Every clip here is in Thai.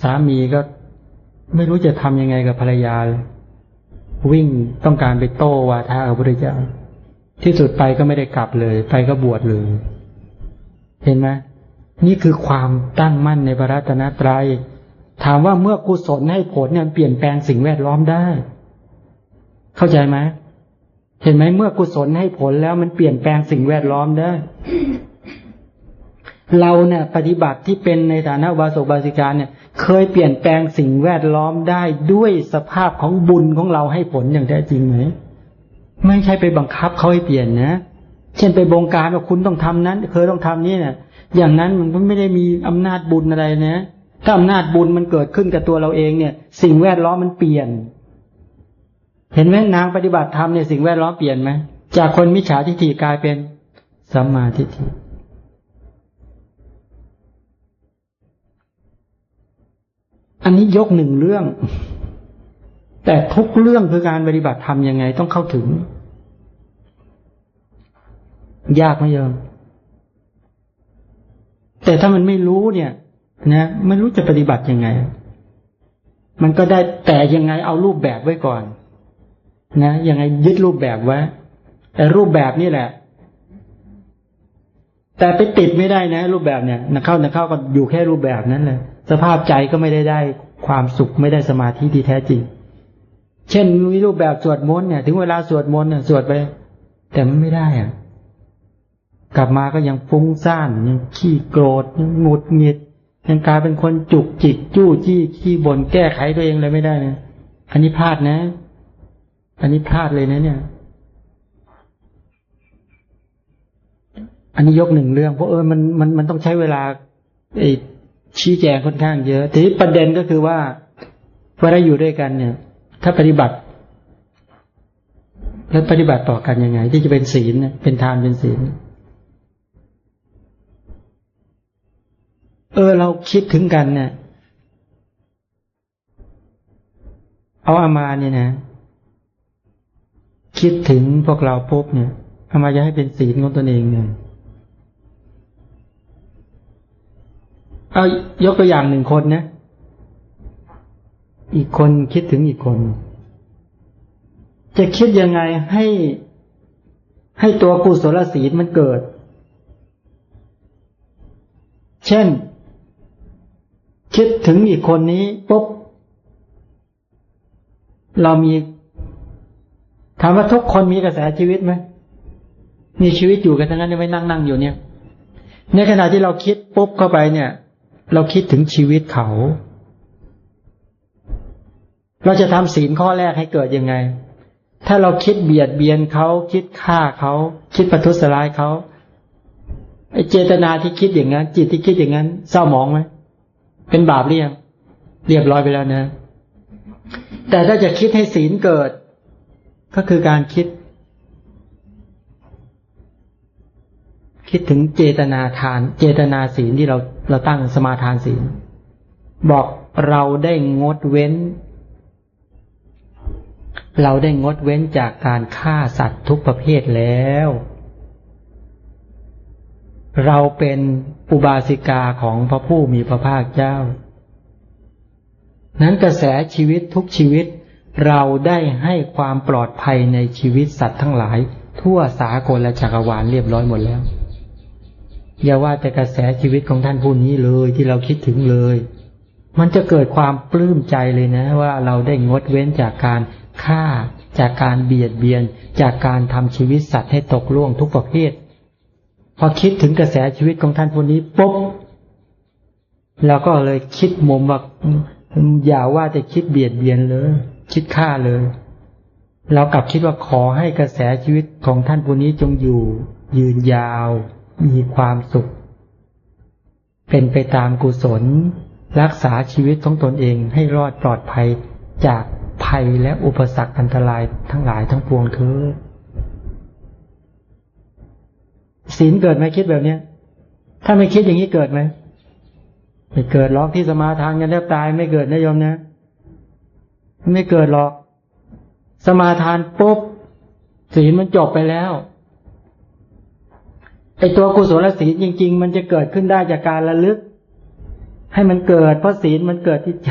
สามีก็ไม่รู้จะทำยังไงกับภรรยาเลยวิ่งต้องการไปโต้วาทะกับพระเจ้า ที่สุดไปก็ไม่ได้กลับเลย ไปก็บวชเลย เห็นไหมนี่คือความตั้งมั่นในพระรัตนตรยัย ถามว่าเมื่อกุศลให้ผลเนี่ยเปลี่ยนแปลงสิ่งแวดล้อมได้ เข้าใจไหมเห็นไหมเมื่อกุศลให้ผลแล้วมันเปลี่ยนแปลงสิ่งแวดล้อมได้ เราเนี่ย ปฏิบัติที่เป็นในฐานะวาสกบาสิกาเนี่ย เคยเปลี่ยนแปลงสิ่งแวดล้อมได้ด้วยสภาพของบุญของเราให้ผลอย่างแท้จริงไหม ไม่ใช่ไปบังคับเขาให้เปลี่ยนนะ เช่นไปบงการว่าคุณต้องทำนั้น เคยต้องทำนี่เนี่ย อย่างนั้นมันไม่ได้มีอำนาจบุญอะไรนะ ถ้าอำนาจบุญมันเกิดขึ้นกับตัวเราเองเนี่ย สิ่งแวดล้อมมันเปลี่ยน เห็นไหมนางปฏิบัติธรรมเนี่ยสิ่งแวดล้อมเปลี่ยนไหม จากคนมิจฉาทิฏฐิกลายเป็นสัมมาทิฏฐิ อันนี้ยกหนึ่งเรื่อง แต่ทุกเรื่องคือการปฏิบัติธรรมยังไงต้องเข้าถึง ยากไหมโยมแต่ถ้ามันไม่รู้เนี่ย นะไม่รู้จะปฏิบัติยังไง มันก็ได้แต่ยังไงเอารูปแบบไว้ก่อน นะยังไงยึดรูปแบบไว้แต่รูปแบบนี่แหละ แต่ไปติดไม่ได้นะ รูปแบบเนี่ยนักเข้านักเข้าก็อยู่แค่รูปแบบนั้นเลย สภาพใจก็ไม่ได้ได้ความสุขไม่ได้สมาธิที่แท้จริง เช่นมีรูปแบบสวดมนต์เนี่ย ถึงเวลาสวดมนต์เนี่ยสวดไป แต่มันไม่ได้อะกลับมาก็ยังฟุ้งซ่านยังขี้โกรธยังหงุดหงิดยังกลายเป็นคนจุกจิกจู้จี้ขี้บ่นแก้ไขตัวเองเลยไม่ได้นะอันนี้พลาดนะ อันนี้พลาดเลยนะ เนี่ย อันนี้ยกหนึ่งเรื่องเพราะเออมันมันมันต้องใช้เวลาไอ ชี้แจงค่อนข้างเยอะ ทีนี้ประเด็นก็คือว่าเวลาอยู่ด้วยกันเนี่ย ถ้าปฏิบัติ แล้วปฏิบัติต่อกันยังไง ที่จะเป็นศีลเป็นทานเป็นศีลเออ เราคิดถึงกันเนี่ย เอาอามาเนี่ยนะ คิดถึงพวกเราปุ๊บเนี่ยอามาจะให้เป็นศีลของตนเองเนี่ย เอายกตัวอย่างหนึ่งคนนะ อีกคนคิดถึงอีกคน จะคิดยังไงให้ให้ตัวกุศลศีลมันเกิด เช่น คิดถึงอีกคนนี้ปุ๊บเรามีถามว่าทุกคนมีกระแสชีวิตไหมมีชีวิตอยู่กันทั้งนั้นไม่นั่งนั่งอยู่เนี่ย ในขณะที่เราคิดปุ๊บเข้าไปเนี่ย เราคิดถึงชีวิตเขา เราจะทำศีลข้อแรกให้เกิดยังไง ถ้าเราคิดเบียดเบียนเขา คิดฆ่าเขา คิดประทุษร้ายเขาไอเจตนาที่คิดอย่างนั้น จิตที่คิดอย่างนั้น เศร้าหมองไหมเป็นบาปเรียงเรียบร้อยไปแล้วนะ แต่ถ้าจะคิดให้ศีลเกิด ก็คือการคิด คิดถึงเจตนาทาน เจตนาศีลที่เราเราตั้งสมาทานศีล บอกเราได้งดเว้น เราได้งดเว้นจากการฆ่าสัตว์ทุกประเภทแล้ว เราเป็นอุบาสิกาของพระผู้มีพระภาคเจ้า นั้นกระแสชีวิตทุกชีวิต เราได้ให้ความปลอดภัยในชีวิตสัตว์ทั้งหลาย ทั่วสากลและจักรวาลเรียบร้อยหมดแล้ว อย่าว่าแต่กระแสชีวิตของท่านผู้นี้เลยที่เราคิดถึงเลย มันจะเกิดความปลื้มใจเลยนะ ว่าเราได้งดเว้นจากการฆ่า จากการเบียดเบียน จากการทำชีวิตสัตว์ให้ตกล่วงทุกประเภท พอคิดถึงกระแสชีวิตของท่านคนนี้ปุ๊บเราก็เลยคิดมุมว่าอย่าว่าจะคิดเบียดเบียนเลย คิดฆ่าเลย เรากลับคิดว่าขอให้กระแสชีวิตของท่านคนนี้จงอยู่ยืนยาว มีความสุข เป็นไปตามกุศล รักษาชีวิตของตนเองให้รอดปลอดภัยจากภัยและอุปสรรคอันตรายทั้งหลายทั้งปวงเธอศีลเกิดไหมคิดแบบเนี้ย ถ้าไม่คิดอย่างนี้เกิดไหมไม่เกิดหรอกที่สมาทานกันแทบตายไม่เกิดนะโยมนะ ไม่เกิดหรอก สมาทานปุ๊บศีลมันจบไปแล้ว ไอตัวกุศลศีลจริง ๆ มันจะเกิดขึ้นได้จากการระลึก ให้มันเกิดเพราะศีลมันเกิดที่ใจ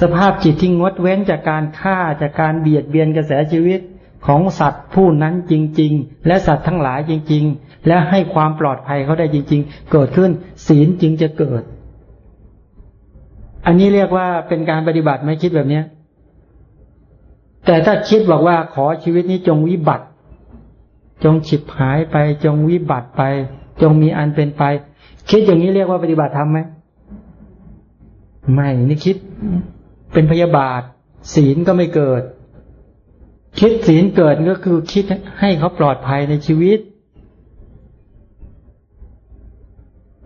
สภาพจิตที่งดเว้นจากการฆ่าจากการเบียดเบียนกระแสชีวิตของสัตว์ผู้นั้นจริง ๆ และสัตว์ทั้งหลายจริง ๆ และให้ความปลอดภัยเขาได้จริง ๆ เกิดขึ้น ศีลจึงจะเกิด อันนี้เรียกว่าเป็นการปฏิบัติไหมคิดแบบเนี้ยแต่ถ้าคิดบอกว่าขอชีวิตนี้จงวิบัติ จงฉิบหายไป จงวิบัติไป จงมีอันเป็นไป คิดอย่างนี้เรียกว่าปฏิบัติทำไหมไม่นี่คิดเป็นพยาบาท ศีลก็ไม่เกิด คิดศีลเกิดก็คือคิดให้เขาปลอดภัยในชีวิต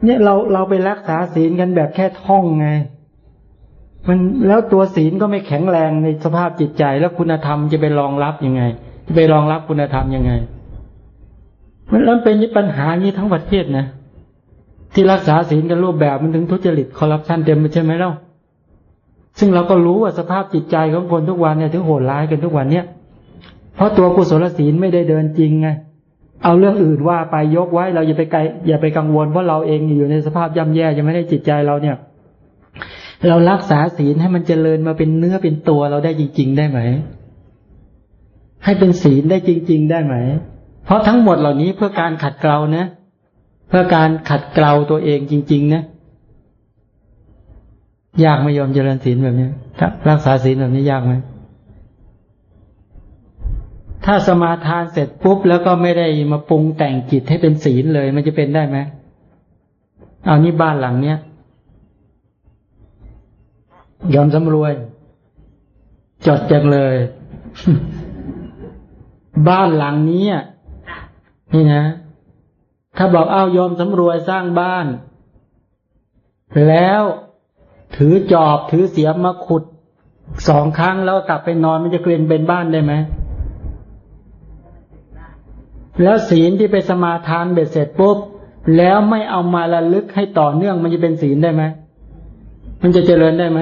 เนี่ยเราเราไปรักษาศีลกันแบบแค่ท่องไง มันแล้วตัวศีลก็ไม่แข็งแรงในสภาพจิตใจ แล้วคุณธรรมจะไปรองรับยังไง จะไปรองรับคุณธรรมยังไง มันแล้วเป็นปัญหานี้ทั้งประเทศนะที่รักษาศีลกันรูปแบบมันถึงทุจริตคอร์รัปชันเต็มไปใช่ไหมเล่าซึ่งเราก็รู้ว่าสภาพจิตใจของคนทุกวันเนี่ยถึงโหดร้ายกันทุกวันเนี่ยเพราะตัวกุศลศีลไม่ได้เดินจริงไงเอาเรื่องอื่นว่าไปยกไว้เราอย่าไปไกลอย่าไปกังวลเพราะเราเองอยู่ในสภาพย่ำแย่ยังไม่ได้จิตใจเราเนี่ย เรารักษาศีลให้มันเจริญมาเป็นเนื้อเป็นตัวเราได้จริง ๆ ได้ไหม ให้เป็นศีลได้จริง ๆ ได้ไหม เพราะทั้งหมดเหล่านี้เพื่อการขัดเกลานะ เพื่อการขัดเกลาตัวเองจริง ๆ นะ ยากไม่ยอมเจริญศีลแบบนี้ถ้ารักษาศีลแบบนี้ยากไหมถ้าสมาทานเสร็จปุ๊บแล้วก็ไม่ได้มาปรุงแต่งจิตให้เป็นศีลเลย มันจะเป็นได้ไหมเอานี่บ้านหลังเนี้ยยอมสำรวย จดจังเลย บ้านหลังนี้ นี่นะ ถ้าบอกเอายอมสำรวยสร้างบ้าน แล้วถือจอบถือเสียมมาขุดสองครั้งแล้วกลับไปนอนมันจะเกลียนเป็นบ้านได้ไหม แล้วศีลที่ไปสมาทานเบ็ดเสร็จปุ๊บ แล้วไม่เอามาระลึกให้ต่อเนื่องมันจะเป็นศีลได้ไหม มันจะเจริญได้ไหม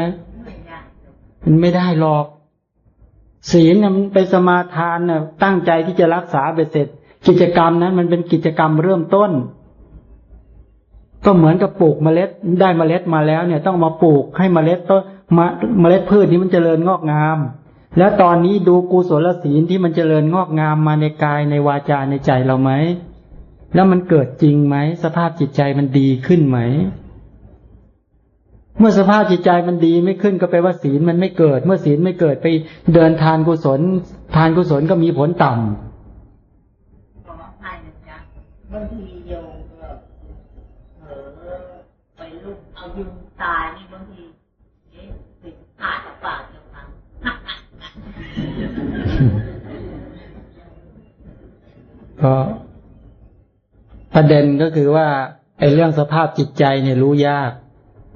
มันไม่ได้หรอก ศีลเนี่ยมันไปสมาทานเนี่ยตั้งใจที่จะรักษาเบ็ดเสร็จ กิจกรรมนั้นมันเป็นกิจกรรมเริ่มต้น ก็เหมือนกับปลูกเมล็ดได้เมล็ดมาแล้วเนี่ย ต้องมาปลูกให้เมล็ดต้นเมล็ดพืชนี้มันเจริญงอกงาม แล้วตอนนี้ดูกุศลศีลที่มันเจริญงอกงามมาในกายในวาจาในใจเราไหมแล้วมันเกิดจริงไหมสภาพจิตใจมันดีขึ้นไหม เมื่อสภาพจิตใจมันดีไม่ขึ้นก็แปลว่าศีลมันไม่เกิด เมื่อศีลไม่เกิดไปเดินทานกุศล ทานกุศลก็มีผลต่ำบางทีโยยุงตายนี่บางทีติดขาดปากจะฟังก็ประเด็นก็คือว่าไอ้เรื่องสภาพจิตใจเนี่ยรู้ยาก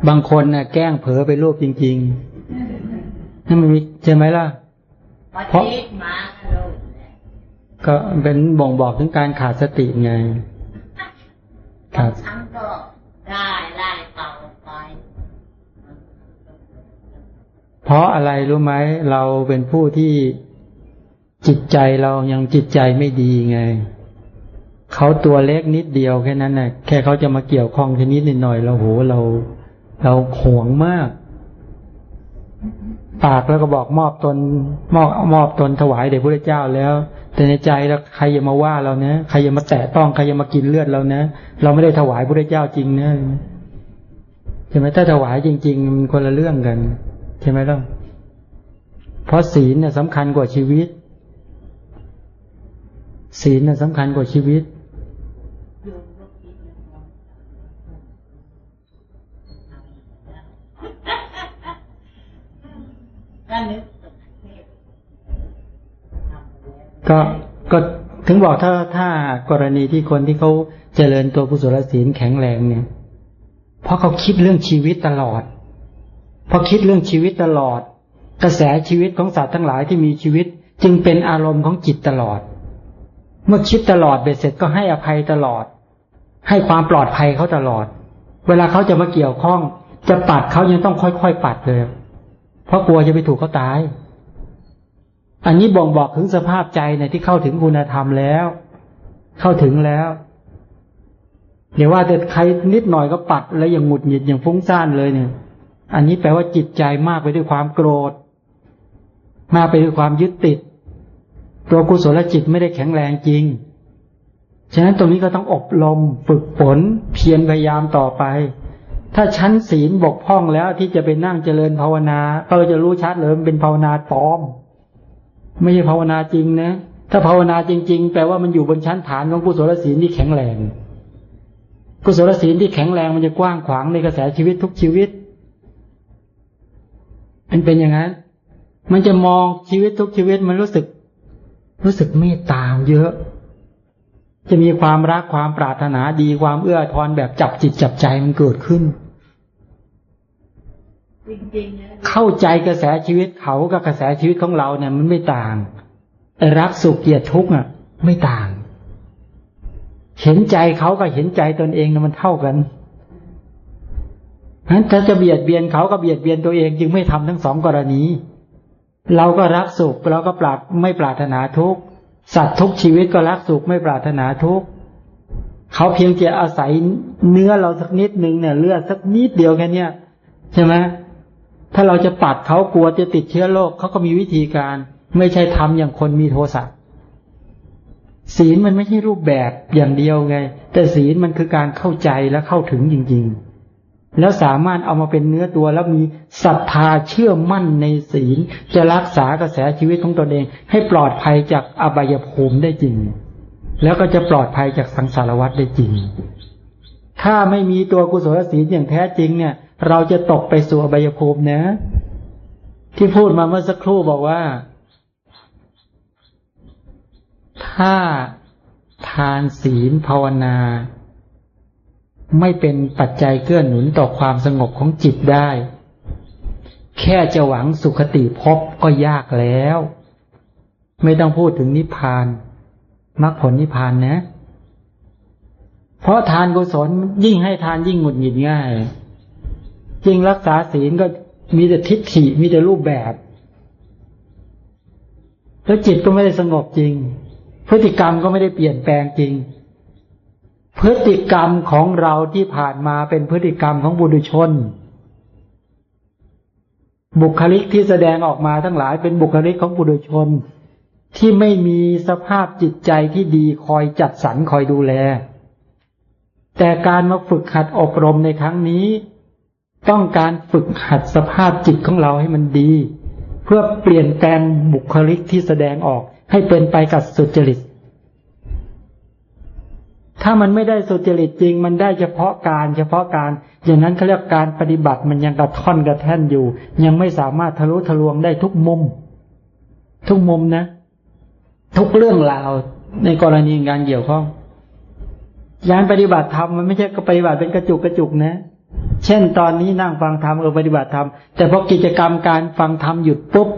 บางคนน่ะ แกล้งเผลอไปรูปจริงๆนั่นมันมีใช่ไหมล่ะ เพราะก็เป็นบ่งบอกถึงการขาดสติไง ขาดทั้งก็ได้ไล่เป่าเพราะอะไรรู้ไหมเราเป็นผู้ที่จิตใจเรายังจิตใจไม่ดีไงเขาตัวเล็กนิดเดียวแค่นั้นนะ่ะ แค่เขาจะมาเกี่ยวข้องแค่นิดนิดหน่อยเราโหเรา เราหวงมาก ปากแล้วก็บอกมอบตนมอบมอบตนถวายเด็กพระเจ้าแล้ว แต่ในใจแล้วใครจะมาว่าเราเนะใครจะมาแตะต้องใครจะมากินเลือดเรานะ เราไม่ได้ถวายพระเจ้าจริงนะใช่ไหมถ้าถวายจริง ๆ มันคนละเรื่องกันใช่ไหมล่ะเพราะศีลเนี่ยสำคัญกว่าชีวิต ศีลเนี่ยสำคัญกว่าชีวิตก็ก็ ก็ถึงบอกถ้าถ้ากรณีที่คนที่เขาเจริญตัวกุศลศีลแข็งแรงเนี่ย เพราะเขาคิดเรื่องชีวิตตลอดพอคิดเรื่องชีวิตตลอด กระแสชีวิตของสัตว์ทั้งหลายที่มีชีวิต จึงเป็นอารมณ์ของจิตตลอด เมื่อคิดตลอดเบ็ดเสร็จก็ให้อภัยตลอด ให้ความปลอดภัยเขาตลอด เวลาเขาจะมาเกี่ยวข้อง จะปัดเขายังต้องค่อยๆปัดเลย เพราะกลัวจะไปถูกเขาตาย อันนี้บ่งบอกถึงสภาพใจในที่เข้าถึงคุณธรรมแล้ว เข้าถึงแล้วเดี๋ยวว่าแต่ใครนิดหน่อยก็ปัดแล้วอย่างหงุดหงิดอย่างฟุ้งซ่านเลยเนี่ย อันนี้แปลว่าจิตใจมากไปด้วยความโกรธ มากไปด้วยความยึดติด ตัวกุศลจิตไม่ได้แข็งแรงจริง ฉะนั้นตรงนี้ก็ต้องอบรมฝึกฝนเพียรพยายามต่อไป ถ้าชั้นศีลบกพร่องแล้วที่จะไปนั่งเจริญภาวนา ก็จะรู้ชัดเลยมันเป็นภาวนาปลอม ไม่ใช่ภาวนาจริงนะ ถ้าภาวนาจริง ๆ แปลว่ามันอยู่บนชั้นฐานของกุศลศีลที่แข็งแรง กุศลศีลที่แข็งแรงมันจะกว้างขวางในกระแสชีวิตทุกชีวิต มันเป็นอย่างนั้น มันจะมองชีวิตทุกชีวิตมันรู้สึก รู้สึกเมตตาเยอะ จะมีความรักความปรารถนาดีความเอื้อทอนแบบจับจิตจับใจมันเกิดขึ้น เข้าใจกระแสชีวิตเขากับกระแสชีวิตของเราเนี่ย มันไม่ต่างรักสุขเกลียดทุกข์อะ ไม่ต่าง เห็นใจเขากับเห็นใจตนเองนะมันเท่ากันนั้นถ้าจะเบียดเบียนเขาก็เบียดเบียนตัวเอง จึงไม่ทำทั้งสองกรณี เราก็รักสุขเราก็ปรารไม่ปรารถนาทุกข์สัตว์ทุกชีวิตก็รักสุขไม่ปรารถนาทุกข์เขาเพียงจะอาศัยเนื้อเราสักนิดหนึ่งเนี่ย เลือดสักนิดเดียวแค่เนี้ยใช่ไหม ถ้าเราจะปัดเขากลัวจะติดเชื้อโรคเขาก็มีวิธีการ ไม่ใช่ทำอย่างคนมีโทสะศีลมันไม่ใช่รูปแบบอย่างเดียวไง แต่ศีลมันคือการเข้าใจและเข้าถึงจริง ๆ แล้วสามารถเอามาเป็นเนื้อตัวแล้วมีศรัทธาเชื่อมั่นในศีล จะรักษากระแสชีวิตของตนเอง ให้ปลอดภัยจากอบายภูมิได้จริง แล้วก็จะปลอดภัยจากสังสารวัฏได้จริง ถ้าไม่มีตัวกุศลศีลอย่างแท้จริงเนี่ย เราจะตกไปสู่อบายภูมินะ ที่พูดมาเมื่อสักครู่บอกว่า ถ้าทานศีลภาวนา ไม่เป็นปัจจัยเกื้อหนุนต่อความสงบของจิตได้ แค่จะหวังสุขติภพก็ยากแล้ว ไม่ต้องพูดถึงนิพพานมรรคผลนิพพานนะ เพราะทานกุศลยิ่งให้ทานยิ่งหงุดหงิดง่าย ยิ่งรักษาศีลก็มีแต่ทิฏฐิมีแต่รูปแบบ แล้วจิตก็ไม่ได้สงบจริง พฤติกรรมก็ไม่ได้เปลี่ยนแปลงจริง พฤติกรรมของเราที่ผ่านมาเป็นพฤติกรรมของบุรุชน บุคลิกที่แสดงออกมาทั้งหลายเป็นบุคลิกของบุรุชน ที่ไม่มีสภาพจิตใจที่ดีคอยจัดสรรคอยดูแล แต่การมาฝึกหัดอบรมในครั้งนี้ ต้องการฝึกหัดสภาพจิตของเราให้มันดี เพื่อเปลี่ยนแปลงบุคลิกที่แสดงออก ให้เป็นไปกับสุจริต ถ้ามันไม่ได้สุจริตจริง มันได้เฉพาะการ เฉพาะการ อย่างนั้นเขาเรียกการปฏิบัติมันยังกระท่อนกระแท่นอยู่ ยังไม่สามารถทะลุทะลวงได้ทุกมุม ทุกมุมนะ ทุกเรื่องราวในกรณีการเกี่ยวข้องการปฏิบัติธรรมมันไม่ใช่ปฏิบัติเป็นกระจุกกระจุกนะ เช่น ตอนนี้นั่งฟังธรรมเออปฏิบัติธรรมแต่พอกิจกรรมการฟังธรรมหยุดปุ๊บ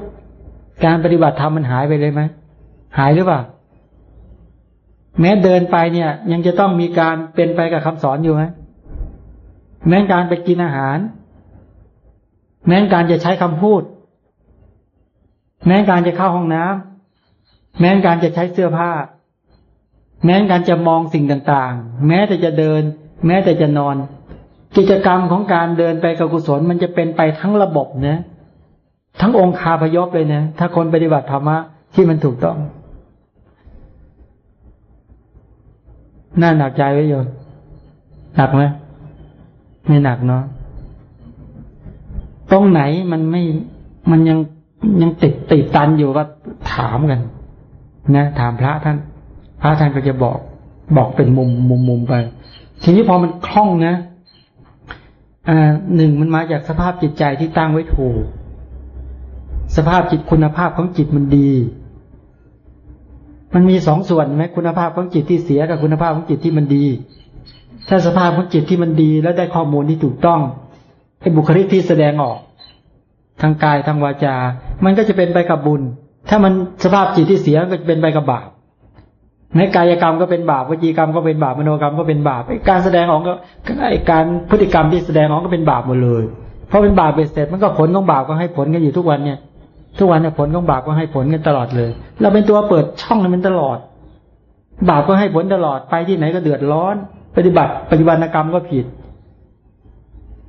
การปฏิบัติธรรมมันหายไปเลยไหมหายหรือเปล่าแม้เดินไปเนี่ย ยังจะต้องมีการเป็นไปกับคำสอนอยู่ไหมแม้การไปกินอาหาร แม้การจะใช้คำพูด แม้การจะเข้าห้องน้ำแม้การจะใช้เสื้อผ้า แม้การจะมองสิ่งต่างๆ แม้แต่จะเดิน แม้แต่จะนอน กิจกรรมของการเดินไปกับกุศลมันจะเป็นไปทั้งระบบนะ ทั้งองค์คาพยพเลยนะ ถ้าคนปฏิบัติธรรมะที่มันถูกต้อง น่าหนักใจไว้โยนหนักไหมไม่หนักเนาะตรงไหนมันไม่มันยังยังติดติดตันอยู่ก็ถามกัน นะ ถามพระท่าน พระท่านก็จะบอก บอกเป็นมุมมุมมุมไป ทีนี้พอมันคล่องนะ หนึ่งมันมาจากสภาพจิตใจที่ตั้งไว้ถูก สภาพจิตคุณภาพของจิตมันดี มันมีสองส่วนไหมคุณภาพของจิตที่เสียกับคุณภาพของจิตที่มันดี ถ้าสภาพของจิตที่มันดี แล้วได้ข้อมูลที่ถูกต้องไอ้บุคลิกที่แสดงออก ทางกายทางวาจา มันก็จะเป็นไปกับบุญ ถ้ามันสภาพจิตที่เสียก็จะเป็นไปกับบาป ในกายกรรมก็เป็นบาปวจีกรรมก็เป็นบาปมโนกรรมก็เป็นบาปไอการแสดงออกก็ไอการพฤติกรรมที่แสดงออกก็เป็นบาปหมดเลย เพราะเป็นบาปเป็นเสร็จมันก็ผลของบาปก็ให้ผลกันอยู่ทุกวันเนี่ย ทุกวันเนี่ยผลของบาปก็ให้ผลกันตลอดเลย เราเป็นตัวเปิดช่องให้มันตลอด บาปก็ให้ผลตลอดไปที่ไหนก็เดือดร้อน ปฏิบัติปฏิบัติกรรมก็ผิด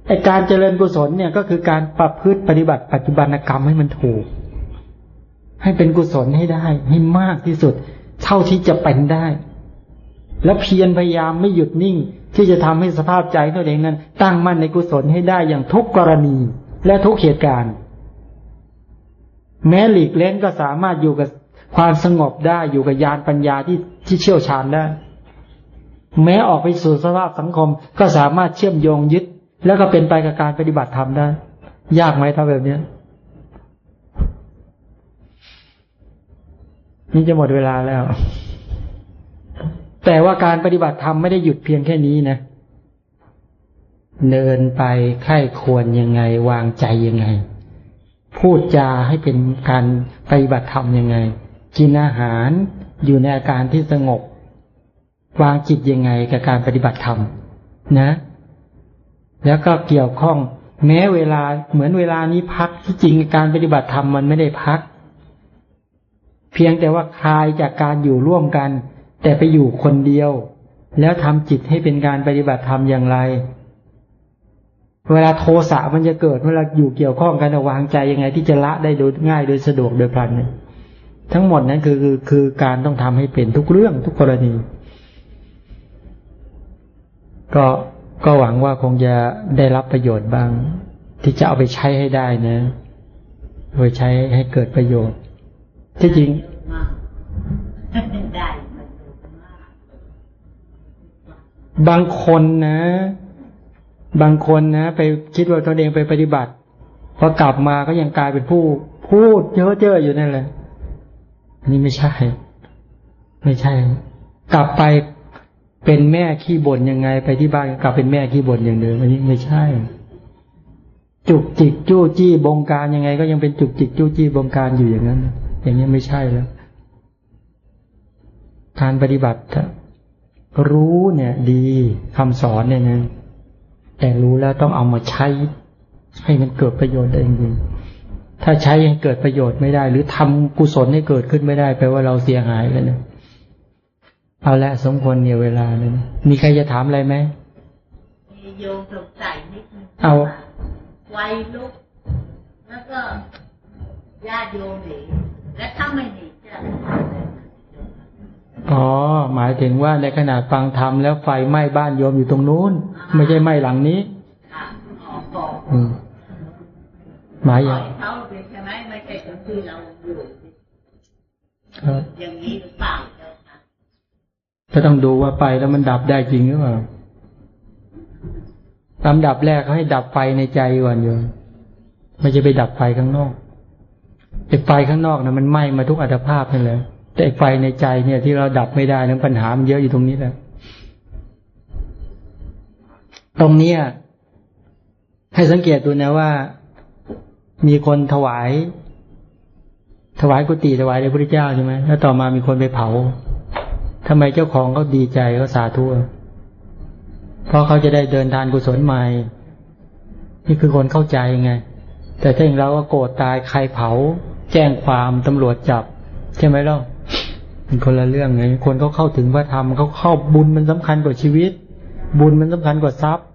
ไอการเจริญกุศลเนี่ยก็คือการประพฤติปฏิบัติปัจจุบันกรรมให้มันถูก ให้เป็นกุศลให้ได้ให้มากที่สุด เท่าที่จะเป็นได้ แล้วเพียรพยายามไม่หยุดนิ่ง ที่จะทำให้สภาพใจตัวเองนั้น ตั้งมั่นในกุศลให้ได้อย่างทุกกรณีและทุกเหตุการณ์ แม้หลีกเล่นก็สามารถอยู่กับความสงบได้อยู่กับญาณปัญญาที่ที่เชี่ยวชาญได้ แม้ออกไปสู่สภาพสังคมก็สามารถเชื่อมโยงยึด แล้วก็เป็นไปกับการปฏิบัติธรรมได้ ยากไหมถ้าแบบเนี้ย นี่จะหมดเวลาแล้ว แต่ว่าการปฏิบัติธรรมไม่ได้หยุดเพียงแค่นี้นะ เดินไปไข้ควรยังไง วางใจยังไง พูดจาให้เป็นการปฏิบัติธรรมยังไง กินอาหารอยู่ในอาการที่สงบ วางจิตยังไงกับการปฏิบัติธรรมนะ แล้วก็เกี่ยวข้อง แม้เวลาเหมือนเวลานี้พักที่จริงการปฏิบัติธรรมมันไม่ได้พัก เพียงแต่ว่าคลายจากการอยู่ร่วมกัน แต่ไปอยู่คนเดียว แล้วทำจิตให้เป็นการปฏิบัติธรรมอย่างไร เวลาโทสะมันจะเกิดเวลาอยู่เกี่ยวข้องกันวางใจยังไง ที่จะละได้โดยง่ายโดยสะดวกโดยพลันเนี่ยทั้งหมดนั้นคือคือคือการต้องทำให้เป็นทุกเรื่องทุกกรณี ก็ก็หวังว่าคงจะได้รับประโยชน์บ้าง ที่จะเอาไปใช้ให้ได้นะเอาไปใช้ให้เกิดประโยชน์ ที่จริงบางคนนะ บางคนนะ ไปคิดว่าตนเองไปปฏิบัติพอกลับมาก็ยังกลายเป็นผู้ พูดเยอะเจ้ออยู่นั่นแหละนนี้ไม่ใช่ ไม่ใช่ กลับไปเป็นแม่ขี้บ่นยังไง ไปที่บ้านกลับเป็นแม่ขี้บ่นอย่างเดิมอันนี้ไม่ใช่ จุกจิกจู้จี้บงการยังไง ก็ยังเป็นจุกจิกจู้จี้บงการอยู่อย่างนั้น อย่างนี้ไม่ใช่แล้ว การปฏิบัติถ้ารู้เนี่ย ดีคำสอนเนี่ยนะแต่รู้แล้วต้องเอามาใช้ ให้มันเกิดประโยชน์ได้จริงๆถ้าใช้ให้เกิดประโยชน์ไม่ได้ หรือทำกุศลให้เกิดขึ้นไม่ได้แปลว่าเราเสียหายแล้วนะเอาละสมควรเนี่ยเวลาเลยนะมีใครจะถามอะไรไหมมีโยมสงสัยนิดนึงเอาไฟลุกแล้วก็ญาติโยมหนี และถ้าไม่หนีจะอ๋อ หมายถึงว่าในขณะฟังธรรมแล้วไฟไหม้บ้านโยมอยู่ตรงนู้น ไม่ใช่ไหม้หลังนี้ค่ะออกบอกอืมหมายปอล่ย่าองยเขาเป็นใช่ไหมไม่ใช่คนที่เราอยู่ครับอย่างนี้หรือเปล่าเจ้าค่ะก็ต้องดูว่าไปแล้วมันดับได้จริงหรือเปล่าลำดับแรกเขาให้ดับไฟในใจก่อนโยมไม่ใช่ไปดับไฟข้างนอก ไอ้ไฟข้างนอกนะมันไหม้มาทุกอัตภาพนั่นแหละแต่ไอ้ไฟในใจเนี่ย ที่เราดับไม่ได้นั้นปัญหามันเยอะอยู่ตรงนี้แหละตรงเนี้ยให้สังเกตดูนะว่า มีคนถวาย ถวายกุฏิถวายในพระเจ้าใช่ไหมแล้วต่อมามีคนไปเผาทำไมเจ้าของเขาดีใจเขาสาธุเพราะเขาจะได้เดินทานกุศลใหม่ นี่คือคนเข้าใจไง แต่ถ้าอย่างเราก็โกรธตายใครเผา แจ้งความตำรวจจับ ใช่ไหมล่ะเป็นคนละเรื่องไงคนเขาเข้าถึงพระธรรมเขาเข้าบุญมันสำคัญกว่าชีวิต บุญมันสำคัญกว่าทรัพย์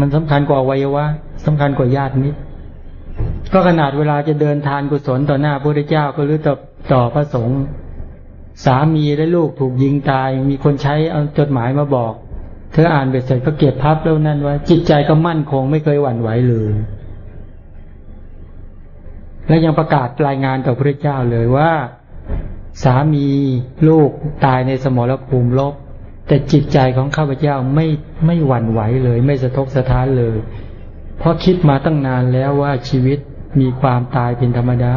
มันสำคัญกว่าวัยวะสำคัญกว่าญาติมิตรก็ขนาดเวลาจะเดินทานกุศลต่อหน้าพระพุทธเจ้าก็หรือต่อต่อพระสงฆ์สามีและลูกถูกยิงตาย มีคนใช้เอาจดหมายมาบอก เธออ่านเบ็ดเสร็จก็เก็บพับแล้วนั่นไว่า จิตใจก็มั่นคงไม่เคยหวั่นไหวเลย และยังประกาศรายงานต่อพระเจ้าเลยว่า สามีลูกตายในสมรภูมิลบ แต่จิตใจของข้าพเจ้าไม่ไม่หวั่นไหวเลย ไม่สะทกสะท้านเลย เพราะคิดมาตั้งนานแล้วว่าชีวิตมีความตายเป็นธรรมดา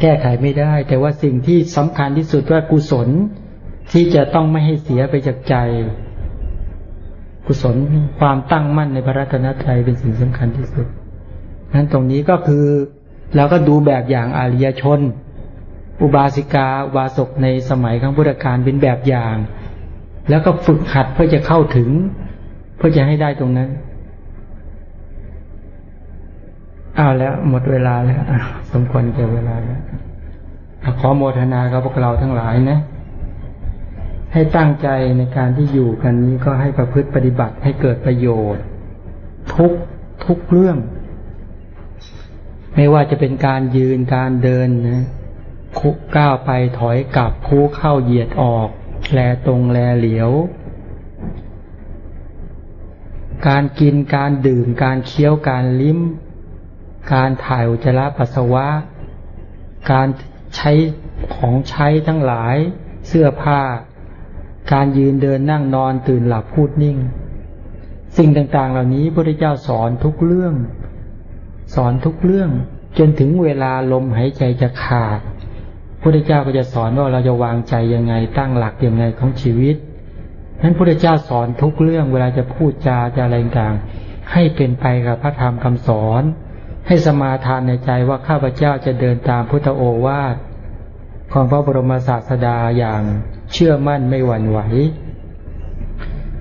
แก้ไขไม่ได้ แต่ว่าสิ่งที่สำคัญที่สุดว่ากุศลที่จะต้องไม่ให้เสียไปจากใจ กุศลความตั้งมั่นในพระรัตนตรัยเป็นสิ่งสำคัญที่สุด นั้นตรงนี้ก็คือเราก็ดูแบบอย่างอาริยชน อุบาสิกาอุบาสกในสมัยครั้งพุทธกาลเป็นแบบอย่าง แล้วก็ฝึกหัดเพื่อจะเข้าถึง เพื่อจะให้ได้ตรงนั้นอ้าวแล้ว หมดเวลาแล้วสมควรแก่เวลาแล้วอะขอโมทนากับพวกเราทั้งหลายนะ ให้ตั้งใจในการที่อยู่กันนี้ก็ให้ประพฤติปฏิบัติให้เกิดประโยชน์ ทุกทุกเรื่อง ไม่ว่าจะเป็นการยืนการเดินนะคุก้าวไปถอยกลับคู่เข้าเหยียดออก แลตรงแลเหลียว การกินการดื่มการเคี้ยวการลิ้ม การถ่ายอุจจาระปัสสาวะ การใช้ของใช้ทั้งหลาย เสื้อผ้า การยืนเดินนั่งนอนตื่นหลับพูดนิ่ง สิ่งต่างๆ เหล่านี้พระพุทธเจ้าสอนทุกเรื่อง สอนทุกเรื่อง จนถึงเวลาลมหายใจจะขาดพระพุทธเจ้าก็จะสอนว่าเราจะวางใจยังไงตั้งหลักยังไงของชีวิตนั้นพระพุทธเจ้าสอนทุกเรื่องเวลาจะพูดจาจะอะไรต่างให้เป็นไปกับพระธรรมคำสอน ให้สมาทานในใจว่าข้าพเจ้าจะเดินตามพุทธโอวาทของพระบรมศาสดาอย่างเชื่อมั่นไม่หวั่นไหว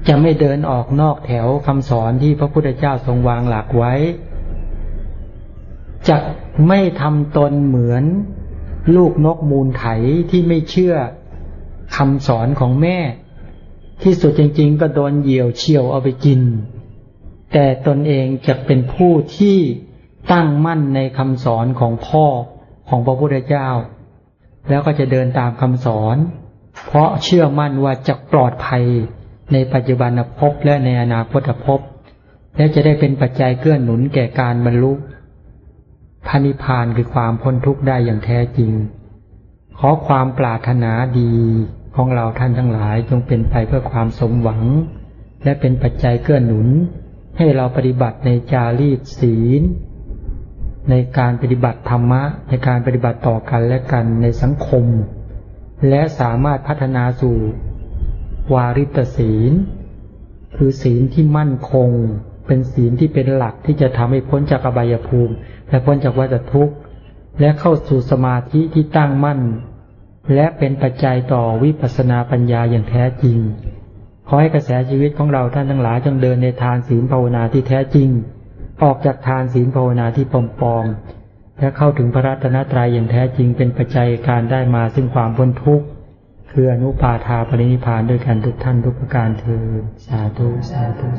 จะไม่เดินออกนอกแถวคำสอนที่พระพุทธเจ้าทรงวางหลักไว้ จะไม่ทำตนเหมือนลูกนกมูลไถที่ไม่เชื่อคำสอนของแม่ ที่สุดจริง ๆ ก็โดนเหยี่ยวเฉียวเอาไปกิน แต่ตนเองจะเป็นผู้ที่ตั้งมั่นในคำสอนของพ่อของพระพุทธเจ้า แล้วก็จะเดินตามคำสอน เพราะเชื่อมั่นว่าจะปลอดภัยในปัจจุบันภพและในอนาคตภพและจะได้เป็นปัจจัยเกื้อหนุนแก่การบรรลุ พระนิพพานคือความพ้นทุกข์ได้อย่างแท้จริง ขอความปรารถนาดีของเราท่านทั้งหลายจงเป็นไปเพื่อความสมหวัง และเป็นปัจจัยเกื้อหนุน ให้เราปฏิบัติในจารีตศีล ในการปฏิบัติธรรมะ ในการปฏิบัติต่อกันและกันในสังคม และสามารถพัฒนาสู่วาริตศีล คือศีลที่มั่นคง เป็นศีลที่เป็นหลักที่จะทำให้พ้นจากอบายภูมิ และพ้นจากวัฏทุกข์ และเข้าสู่สมาธิที่ตั้งมั่น และเป็นปัจจัยต่อวิปัสสนาปัญญาอย่างแท้จริง ขอให้กระแสชีวิตของเราท่านทั้งหลายจงเดินในทานศีลภาวนาที่แท้จริง ออกจากทานศีลภาวนาที่ปลอมๆและเข้าถึงพระรัตนตรัยอย่างแท้จริงเป็นปัจจัยการได้มาซึ่งความพ้นทุกข์คืออนุปาทาปรินิพานด้วยกันทุกท่านทุกประการเธอสาธุสาธุ